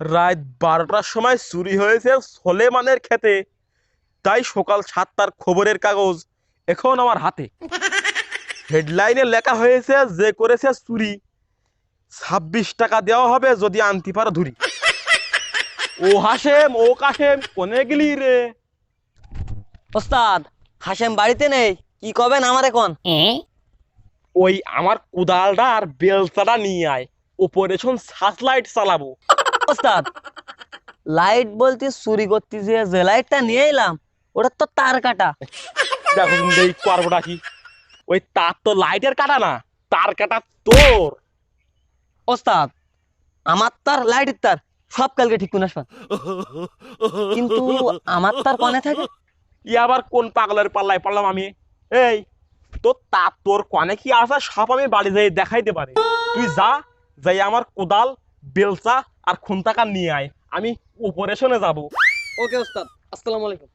রাত বারোটার সময় চুরি হয়েছে সোলেমানের খেতে। তাই সকাল সাতটার খবরের কাগজ এখন আমার হাতে। হেডলাইনে লেখা হয়েছে যে করেছে চুরি। ছাব্বিশ টাকা দেওয়া হবে যদি আনতে পারো ধুরি। ও হাসেম ও কাসেম কোনে গেলি রে? ওস্তাদ হাসেম বাড়িতে নেই কি কবেন আমার এখন? ওই আমার কোদালটা আর বেলচাটা নিয়ে আয় অপারেশন সার্চলাইট চালাবো। ওস্তাদ লাইট বলতে চুরি করতে যে লাইটটা নিয়ে এলাম ওটা তো তার কাটা। দেখো তুমি এই পারবোটা কি? ওই তার তো লাইটের কাটা না তার কাটা তোর। ওস্তাদ আমার তার লাইটের তার সব কালকে ঠিক আসবেন কিন্তু আমার তার কনে থাকে? ই আবার কোন পাগলের পাল্লায় পারলাম আমি? এই তোর তার তোর কনে কি আছে সব আমি বাড়ি যাই দেখাইতে পারে। তুই যা যাই আমার কোদাল বেলচা আর খুন্তাকার নিয়ে আয়? আমি অপারেশনে যাব। ওকে ওস্তাদ। আসসালামু আলাইকুম।